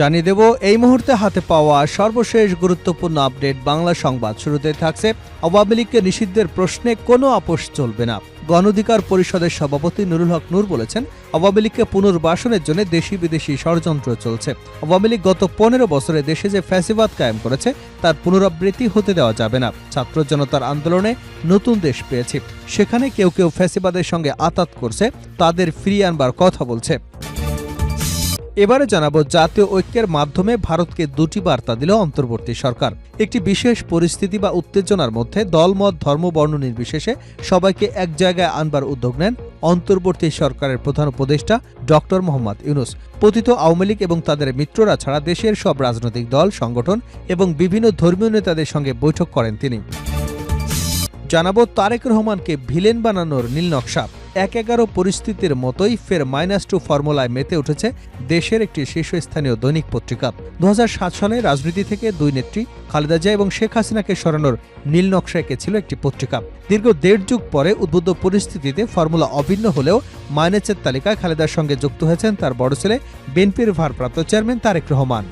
জানিয়ে দেব, এই মুহূর্তে হাতে পাওয়া সর্বশেষ গুরুত্বপূর্ণ আপডেট বাংলা সংবাদ। শুরুতে থাকছে আওয়ামী লীগকে নিষিদ্ধের প্রশ্নে কোনো আপোষ চলবে না। গণঅধিকার পরিষদের সভাপতি নুরুল হক নূর বলেছেন, আওয়ামী লীগকে পুনর্বাসনের জন্য দেশি বিদেশি ষড়যন্ত্র চলছে। আওয়ামী লীগ গত পনেরো বছরে দেশে যে ফ্যাসিবাদ কায়েম করেছে, তার পুনরাবৃত্তি হতে দেওয়া যাবে না। ছাত্র জনতার আন্দোলনে নতুন দেশ পেয়েছে। সেখানে কেউ কেউ ফ্যাসিবাদের সঙ্গে আতাত করছে, তাদের ফিরিয়ে আনবার কথা বলছে। এবারে জানাব জাতীয় ঐক্যের মাধ্যমে ভারতকে দুটি বার্তা দিল অন্তর্বর্তী সরকার। একটি বিশেষ পরিস্থিতি বা উত্তেজনার মধ্যে দলমত ধর্ম, বর্ণ নির্বিশেষে সবাইকে এক জায়গায় আনবার উদ্যোগ নেন অন্তর্বর্তী সরকারের প্রধান উপদেষ্টা ডক্টর মোহাম্মদ ইউনুস। পতিত আওয়ামী লীগ এবং তাদের মিত্ররা ছাড়া দেশের সব রাজনৈতিক দল, সংগঠন এবং বিভিন্ন ধর্মীয় নেতাদের সঙ্গে বৈঠক করেন তিনি। জানাব তারেক রহমানকে ভিলেন বানানোর নীল নকশা। এক এগারো পরিস্থিতির মতোই ফের মাইনাস টু ফর্মুলায় মেতে উঠেছে দেশের একটি শীর্ষস্থানীয় দৈনিক পত্রিকা। দুহাজার সাত সালে রাজনীতি থেকে দুই নেত্রী, খালেদা জিয়া এবং শেখ হাসিনাকে সরানোর নীল নকশা এঁকেছিল একটি পত্রিকা। দীর্ঘ দেড় যুগ পরে উদ্বুদ্ধ পরিস্থিতিতে ফর্মুলা অভিন্ন হলেও মাইনাসের তালিকায় খালেদার সঙ্গে যুক্ত হয়েছেন তার বড় ছেলে বিএনপির ভারপ্রাপ্ত চেয়ারম্যান তারেক রহমান।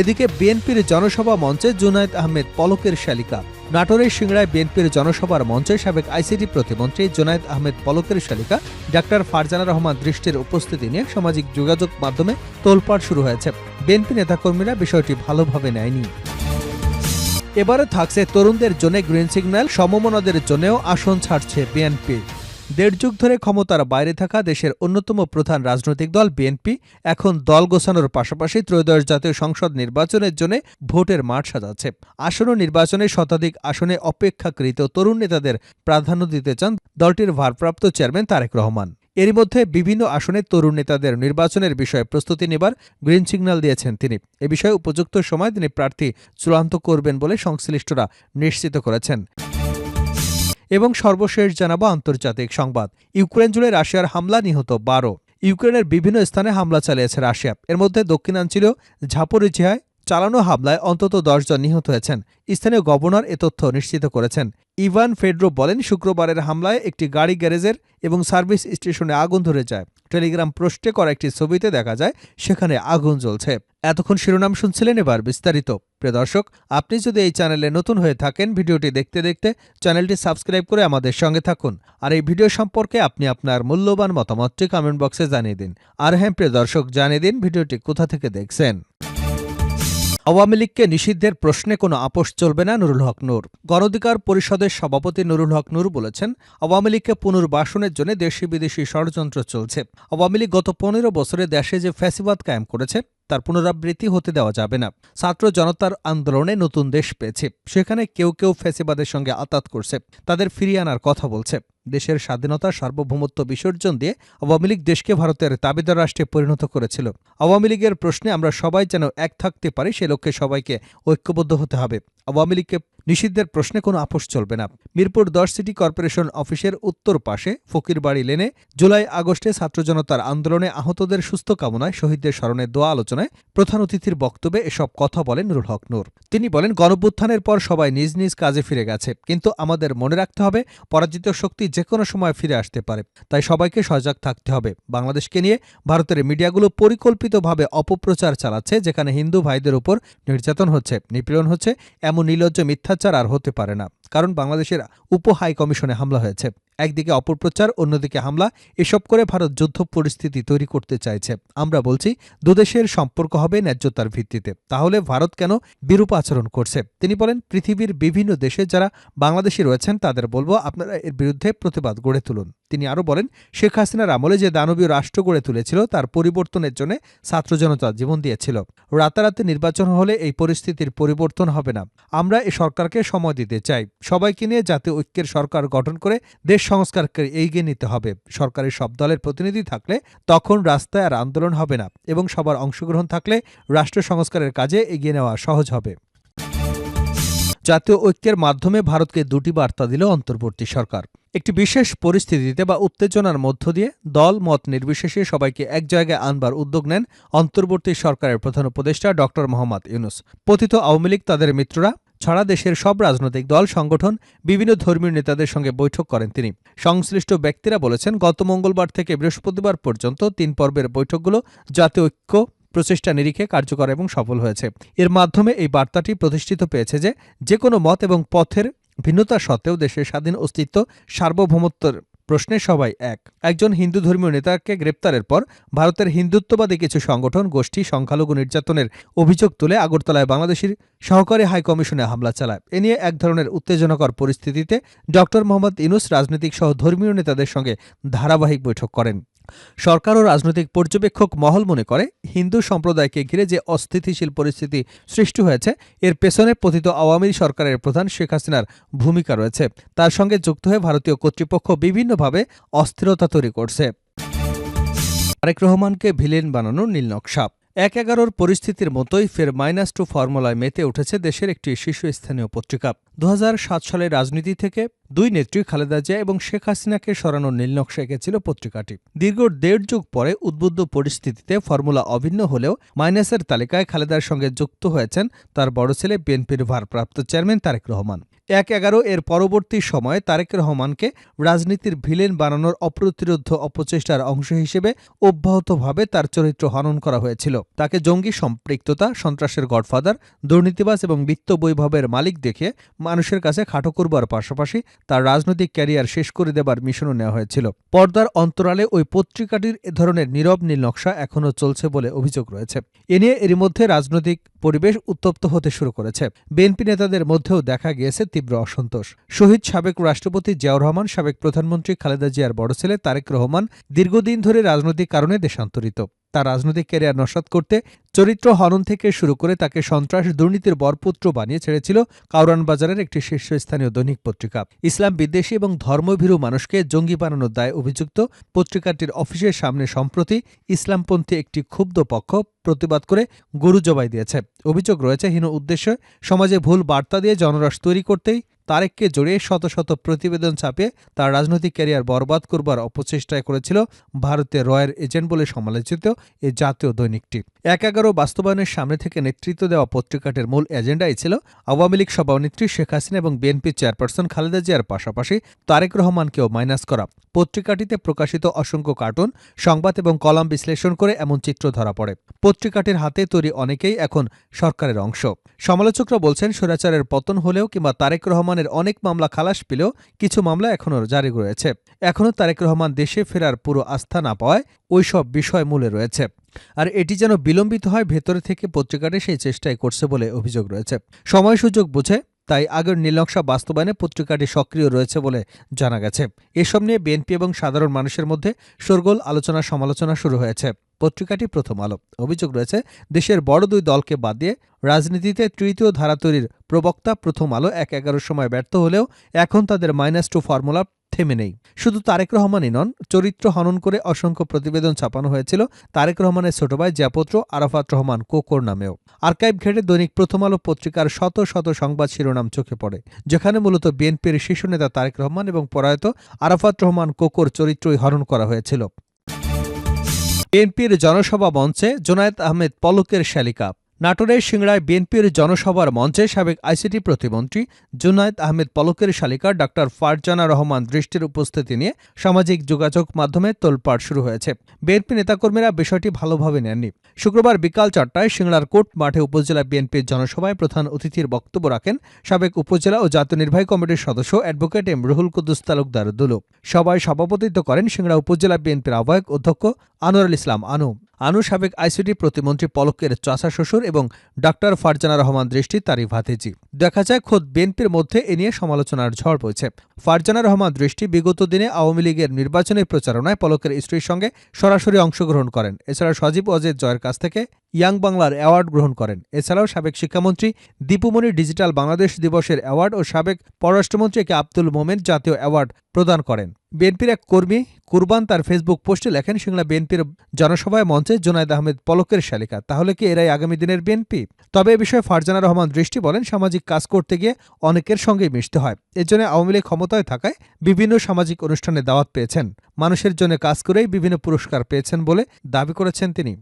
এদিকে বিএনপির জনসভা মঞ্চে জুনায়েদ আহমেদ পলকের শালিকা। নাটোরের সিংড়ায় বিএনপির জনসভার মঞ্চে সাবেক আইসিটি প্রতিমন্ত্রী জোনায়দ আহমেদ পলকের শালিকা ডাক্তার ফারজানা রহমান দৃষ্টির উপস্থিতি নিয়ে সামাজিক যোগাযোগ মাধ্যমে তোলপাড় শুরু হয়েছে। বিএনপি নেতাকর্মীরা বিষয়টি ভালোভাবে নেয়নি। এবারে থাকছে তরুণদের জন্য গ্রিন সিগন্যাল, সমমনাদের জন্যও আসন ছাড়ছে বিএনপি। দেড় যুগ ধরে ক্ষমতার বাইরে থাকা দেশের অন্যতম প্রধান রাজনৈতিক দল বিএনপি, এখন দল গোছানোর পাশাপাশি ত্রয়োদশ জাতীয় সংসদ নির্বাচনের জন্য ভোটের মাঠ সাজাচ্ছে। আসন্ন নির্বাচনে শতাধিক আসনে অপেক্ষাকৃত তরুণ নেতাদের প্রাধান্য দিতে চান দলটির ভারপ্রাপ্ত চেয়ারম্যান তারেক রহমান। এরই মধ্যে বিভিন্ন আসনে তরুণ নেতাদের নির্বাচনের বিষয়ে প্রস্তুতি নেবার গ্রিন সিগন্যাল দিয়েছেন তিনি। এ বিষয়ে উপযুক্ত সময় তিনি প্রার্থী চূড়ান্ত করবেন বলে সংশ্লিষ্টরা নিশ্চিত করেছেন। এবং সর্বশেষ জানাব আন্তর্জাতিক সংবাদ। ইউক্রেন জুড়ে রাশিয়ার হামলা নিহত বারো। ইউক্রেনের বিভিন্ন স্থানে হামলা চালিয়েছে রাশিয়া। এর মধ্যে দক্ষিণাঞ্চলীয় ঝাপরিঝিয়ায় চালানো হামলায় অন্তত জন নিহত হয়েছেন। স্থানীয় গভর্নর এ তথ্য নিশ্চিত করেছেন। ইভান ফেড্রো বলেন, শুক্রবারের হামলায় একটি গাড়ি গ্যারেজের এবং সার্ভিস স্টেশনে আগুন ধরে যায়। টেলিগ্রাম পোস্টে করা একটি ছবিতে দেখা যায়, সেখানে আগুন জ্বলছে। এতক্ষণ শিরোনাম শুনছিলেন এবার বিস্তারিত। প্রিয় দর্শক, আপনি যদি এই চ্যানেলে নতুন হয়ে থাকেন, ভিডিওটি দেখতে দেখতে চ্যানেলটি সাবস্ক্রাইব করে আমাদের সঙ্গে থাকুন। আর এই ভিডিও সম্পর্কে আপনি আপনার মূল্যবান মতামতটি কমেন্ট বক্সে জানিয়ে দিন। আর হ্যাঁ প্রিয় দর্শক, জানিয়ে দিন ভিডিওটি কোথা থেকে দেখছেন। আওয়ামী লীগকে নিষিদ্ধের প্রশ্নে কোনো আপোষ চলবে না নুরুল হক নূর। গণধিকার পরিষদের সভাপতি নুরুল হক নূর বলেছেন, আওয়ামী লীগকে পুনর্বাসনের জন্য দেশি বিদেশি ষড়যন্ত্র চলছে। আওয়ামী লীগ গত পনেরো বছরে দেশে যে ফ্যাসিবাদ কায়েম করেছে তার পুনরাবৃত্তি হতে দেওয়া যাবে না। ছাত্র জনতার আন্দোলনে নতুন দেশ পেয়েছে। সেখানে কেউ কেউ ফ্যাসিবাদের সঙ্গে আতাত করছে। তাদের ফিরিয়ে আনার কথা বলছে। দেশের স্বাধীনতা, সার্বভৌমত্ব বিসর্জন দিয়ে আওয়ামী লীগ দেশকে ভারতের দাবিদার রাষ্ট্রে পরিণত করেছিল। আওয়ামী লীগের প্রশ্নে আমরা সবাই যেন এক থাকতে পারি, সে লক্ষ্যে সবাইকে ঐক্যবদ্ধ হতে হবে। আওয়ামী লীগকে নিষিদ্ধের প্রশ্নে কোনো আপোষ চলবে না। মিরপুর দশ সিটি কর্পোরেশন অফিসের উত্তর পাশে ফকিরবাড়ি লেনে জুলাই আগস্টে ছাত্র জনতার আন্দোলনে আহতদের সুস্থ কামনায় শহীদদের স্মরণে দোয়া আলোচনায় প্রধান অতিথির বক্তব্যে এসব কথা বলেন নুরুল হক নূর। তিনি বলেন গণভ্যুত্থানের পর সবাই নিজ নিজ কাজে ফিরে গেছে। কিন্তু আমাদের মনে রাখতে হবে, পরাজিত শক্তি যে কোনো সময় ফিরে আসতে পারে। তাই সবাইকে সজাগ থাকতে হবে। বাংলাদেশকে নিয়ে ভারতের মিডিয়াগুলো পরিকল্পিতভাবে অপপ্রচার চালাচ্ছে, যেখানে হিন্দু ভাইদের উপর নির্যাতন হচ্ছে, নিপীড়ন হচ্ছে, এমন নির্লজ্জ মিথ্যাচার আর হতে পারে না। কারণ বাংলাদেশের উপ হাই কমিশনে হামলা হয়েছে। একদিকে অপপ্রচার, অন্যদিকে হামলা। এসব করে ভারত যুদ্ধ পরিস্থিতি তৈরি করতে চাইছে। আমরা বলছি দুদেশের সম্পর্ক হবে ন্যায্যতার ভিত্তিতে। তাহলে ভারত কেন বিরূপ আচরণ করছে? তিনি বলেন, পৃথিবীর বিভিন্ন দেশে যারা বাংলাদেশি রয়েছেন, তাদের বলব, আপনারা এর বিরুদ্ধে প্রতিবাদ গড়ে তুলুন। তিনি আরও বলেন, শেখ হাসিনার আমলে যে দানবীয় রাষ্ট্র গড়ে তুলেছিল, তার পরিবর্তনের জন্য ছাত্র জনতা জীবন দিয়েছিল। রাতারাতি নির্বাচন হলে এই পরিস্থিতির পরিবর্তন হবে না। আমরা এ সরকারকে সময় দিতে চাই। সবাইকে নিয়ে জাতীয় ঐক্যের সরকার গঠন করে দেশ সংস্কারকে এগিয়ে নিতে হবে। সরকারের সব দলের প্রতিনিধি থাকলে তখন রাস্তায় আর আন্দোলন হবে না এবং সবার অংশগ্রহণ থাকলে রাষ্ট্র সংস্কারের কাজে এগিয়ে নেওয়া সহজ হবে। জাতীয় ঐক্যের মাধ্যমে ভারতকে দুটি বার্তা দিল অন্তর্বর্তী সরকার। একটি বিশেষ পরিস্থিতিতে বা উত্তেজনার মধ্য দিয়ে দল, মত নির্বিশেষে সবাইকে এক জায়গায় আনবার উদ্যোগ নেন অন্তর্বর্তী সরকারের প্রধান উপদেষ্টা ড মোহাম্মদ ইউনুস। পতিত আওয়ামী লীগ তাদের মিত্ররা, ছাড়া দেশের সব রাজনৈতিক দল, সংগঠন, বিভিন্ন ধর্মীয় নেতাদের সঙ্গে বৈঠক করেন তিনি। সংশ্লিষ্ট ব্যক্তিরা বলেছেন, গত মঙ্গলবার থেকে বৃহস্পতিবার পর্যন্ত তিন পর্বের বৈঠকগুলো জাতীয় ঐক্য, প্রচেষ্টা নিরিখে কার্যকর এবং সফল হয়েছে। এর মাধ্যমে এই বার্তাটি প্রতিষ্ঠিত পেয়েছে যে যে কোনো মত এবং পথের ভিন্নতা সত্ত্বেও দেশের স্বাধীন অস্তিত্ব সার্বভৌমত্বের প্রশ্নে সবাই এক। একজন হিন্দু ধর্মীয় নেতাকে গ্রেপ্তারের পর ভারতের হিন্দুত্ববাদী কিছু সংগঠন, গোষ্ঠী, সংখ্যালঘু নির্যাতনের অভিযোগ তুলে আগরতলায় বাংলাদেশের সহকারী হাইকমিশনে হামলা চালায়। এ নিয়ে এক ধরনের উত্তেজনাকর পরিস্থিতিতে ড মোহাম্মদ ইনুস রাজনৈতিক সহ ধর্মীয় নেতাদের সঙ্গে ধারাবাহিক বৈঠক করেন। সরকার ও রাজনৈতিক পর্যবেক্ষক মহল মনে করে, হিন্দু সম্প্রদায়কে ঘিরে যে অস্থিতিশীল পরিস্থিতি সৃষ্টি হয়েছে, এর পেছনে পতিত আওয়ামী সরকারের প্রধান শেখ হাসিনার ভূমিকা রয়েছে। তার সঙ্গে যুক্ত হয়ে ভারতীয় কর্তৃপক্ষ বিভিন্নভাবে অস্থিরতা তৈরি করছে। তারেক রহমানকে ভিলেন বানানোর নীলনকশা এক এগারোর পরিস্থিতির মতোই ফের মাইনাস টু ফর্মুলায় মেতে উঠেছে দেশের একটি শীর্ষস্থানীয় পত্রিকা। দু সালে রাজনীতি থেকে দুই নেত্রী খালেদা জিয়া এবং শেখ হাসিনাকে সরানোর নীলনকশা এঁকেছিল পত্রিকাটি। দীর্ঘ দেড় যুগ পরে উদ্বুদ্ধ পরিস্থিতিতে ফর্মুলা অভিন্ন হলেও মাইনাসের তালিকায় খালেদার সঙ্গে যুক্ত হয়েছেন তার বড় ছেলে বিএনপির ভারপ্রাপ্ত চেয়ারম্যান তারেক রহমান। এক এগারো এর পরবর্তী সময়ে তারেক রহমানকে রাজনীতির ভিলেন বানানোর অপ্রতিরোধ অপচেষ্টার অংশ হিসেবে অব্যাহতভাবে তার চরিত্র হনন করা হয়েছিল। তাকে জঙ্গি সম্পৃক্ততা, সন্ত্রাসের গডফাদার, দুর্নীতিবাজ এবং বিত্ত বৈভবের মালিক দেখে মানুষের কাছে খাটো করবার পাশাপাশি তার রাজনৈতিক ক্যারিয়ার শেষ করে দেবার মিশনও নেওয়া হয়েছিল। পর্দার অন্তরালে ওই পত্রিকাটির এ ধরনের নীরব নীল নকশা এখনও চলছে বলে অভিযোগ রয়েছে। এ নিয়ে এরই মধ্যে রাজনৈতিক পরিবেশ উত্তপ্ত হতে শুরু করেছে। বিএনপি নেতাদের মধ্যেও দেখা গিয়েছে তীব্র অসন্তোষ। শহীদ সাবেক রাষ্ট্রপতি জিয়াউর রহমান, সাবেক প্রধানমন্ত্রী খালেদা জিয়ার বড় ছেলে তারেক রহমান দীর্ঘদিন ধরে রাজনৈতিক কারণে দেশান্তরিত। তার রাজনৈতিক ক্যারিয়ার নস্বাত করতে চরিত্র হনন থেকে শুরু করে তাকে সন্ত্রাস, দুর্নীতির বরপুত্র বানিয়ে ছেড়েছিল কাউরান বাজারের একটি শীর্ষস্থানীয় দৈনিক পত্রিকা। ইসলাম বিদ্বেষী এবং ধর্মভীরু মানুষকে জঙ্গি বানানোর দায় অভিযুক্ত পত্রিকাটির অফিসের সামনে সম্প্রতি ইসলামপন্থী একটি ক্ষুব্ধ পক্ষ প্রতিবাদ করে গরু জবাই দিয়েছে। অভিযোগ রয়েছে, হীন উদ্দেশ্যে সমাজে ভুল বার্তা দিয়ে জনরস তৈরি করতেই তারেককে জড়িয়ে শত শত প্রতিবেদন ছাপিয়ে তার রাজনৈতিক ক্যারিয়ার বরবাদ করবার অপচেষ্টায় করেছিল ভারতের রয়ের এজেন্ট বলে সমালোচিত এ জাতীয় দৈনিকটি এক এগারো বাস্তবায়নের সামনে থেকে নেতৃত্ব দেওয়া পত্রিকাটির মূল এজেন্ডাই ছিল আওয়ামী লীগ সভানেত্রী শেখ হাসিনা এবং বিএনপি চেয়ারপারসন খালেদা জিয়ার পাশাপাশি তারেক রহমানকেও মাইনাস করা। পত্রিকাটিতে প্রকাশিত অসংখ্য কার্টুন, সংবাদ এবং কলাম বিশ্লেষণ করে এমন চিত্র ধরা পড়ে। পত্রিকাটির হাতে তৈরি অনেকেই এখন সরকারের অংশ। সমালোচকরা বলছেন, স্বৈরাচারের পতন হলেও কিংবা তারেক রহমানের অনেক মামলা খালাস পেলেও কিছু মামলা এখনও জারি রয়েছে। এখনও তারেক রহমান দেশে ফেরার পুরো আস্থা না পাওয়ায় ওইসব বিষয় মূলে রয়েছে। আর এটি যেন বিলম্বিত হয়, ভেতরে থেকে পত্রিকাটি সেই চেষ্টাই করছে বলে অভিযোগ রয়েছে। সময় সুযোগ বুঝে তাই আগের নীলনকশা বাস্তবায়নে পত্রিকাটি সক্রিয় রয়েছে বলে জানা গেছে। এসব নিয়ে বিএনপি এবং সাধারণ মানুষের মধ্যে শোরগোল আলোচনা সমালোচনা শুরু হয়েছে। পত্রিকাটি প্রথম আলো। অভিযোগ রয়েছে, দেশের বড় দুই দলকে বাদ দিয়ে রাজনীতিতে তৃতীয় ধারা তৈরির প্রবক্তা প্রথম আলো এক এগারোর সময় ব্যর্থ হলেও এখন তাদের মাইনাস টু ফর্মুলা থেমে নেই। শুধু তারেক রহমানই নন, চরিত্র হনন করে অসংখ্য প্রতিবেদন ছাপানো হয়েছিল তারেক রহমানের ছোট ভাই জ্যাপত্র আরাফাত রহমান কোকর নামেও। আর্কাইভ ঘেটে দৈনিক প্রথম আলো পত্রিকার শত শত সংবাদ শিরোনাম চোখে পড়ে, যেখানে মূলত বিএনপির শীর্ষ নেতা তারেক রহমান এবং পরায়ত আরাফাত রহমান কোকর চরিত্রই হরণ করা হয়েছিল। বিএনপির জনসভা মঞ্চে জোনায়েত আহমেদ পলকের শালিকা। নাটোরের সিংড়ায় বিএনপির জনসভার মঞ্চে সাবেক আইসিটি প্রতিমন্ত্রী জুনায়েদ আহমেদ পলকের শালিকা ডাক্তার ফারজানা রহমান দৃষ্টির উপস্থিতি নিয়ে সামাজিক যোগাযোগ মাধ্যমে তোলপাড় শুরু হয়েছে। বিএনপি নেতাকর্মীরা বিষয়টি ভালোভাবে নেননি। শুক্রবার বিকাল চারটায় সিংড়ার কোর্ট মাঠে উপজেলা বিএনপির জনসভায় প্রধান অতিথির বক্তব্য রাখেন সাবেক উপজেলা ও জাতীয় নির্বাহী কমিটির সদস্য অ্যাডভোকেট এম রুহুল কুদ্দুস তালুকদার দুলু সভায় সভাপতিত্ব করেন সিংড়া উপজেলা বিএনপির আহ্বায়ক অধ্যক্ষ আনোয়ারুল ইসলাম আনু। আনু সাবেক আইসিটি প্রতিমন্ত্রী পলকের চাচা শ্বশুর এবং ডাক্তার ফারজানা রহমান দৃষ্টি তারই ভাতিজি। দেখা যায়, খোদ বিএনপির মধ্যে এ নিয়ে সমালোচনার ঝড় বইছে। ফারজানা রহমান দৃষ্টি বিগত দিনে আওয়ামী লীগের নির্বাচনী প্রচারণায় পলকের স্ত্রীর সঙ্গে সরাসরি অংশগ্রহণ করেন। এছাড়া সজীব অজেদ জয়ের কাছ থেকে ইয়াং বাংলার অ্যাওয়ার্ড গ্রহণ করেন। এছাড়াও সাবেক শিক্ষামন্ত্রী দীপুমণি ডিজিটাল বাংলাদেশ দিবসের অ্যাওয়ার্ড ও সাবেক পররাষ্ট্রমন্ত্রী কে আব্দুল মোমেন জাতীয় অ্যাওয়ার্ড প্রদান করেন। বিএনপির এক কর্মী কুরবান তার ফেসবুক পোস্টে লেখেন, সিংলা বিএনপির জনসভায় মঞ্চে জোনায়দ আহমেদ পলকের শালিকা। তাহলে কি এরাই আগামী দিনের বিএনপি? তবে এ বিষয়ে ফারজানা রহমান দৃষ্টি বলেন, সামাজিক কাজ করতে গিয়ে অনেকের সঙ্গেই মিশতে হয়। এর জন্য আওয়ামী লীগ ক্ষমতায় থাকায় বিভিন্ন সামাজিক অনুষ্ঠানে দাওয়াত পেয়েছেন। মানুষের জন্য কাজ করেই বিভিন্ন পুরস্কার পেয়েছেন বলে দাবি করেছেন তিনি।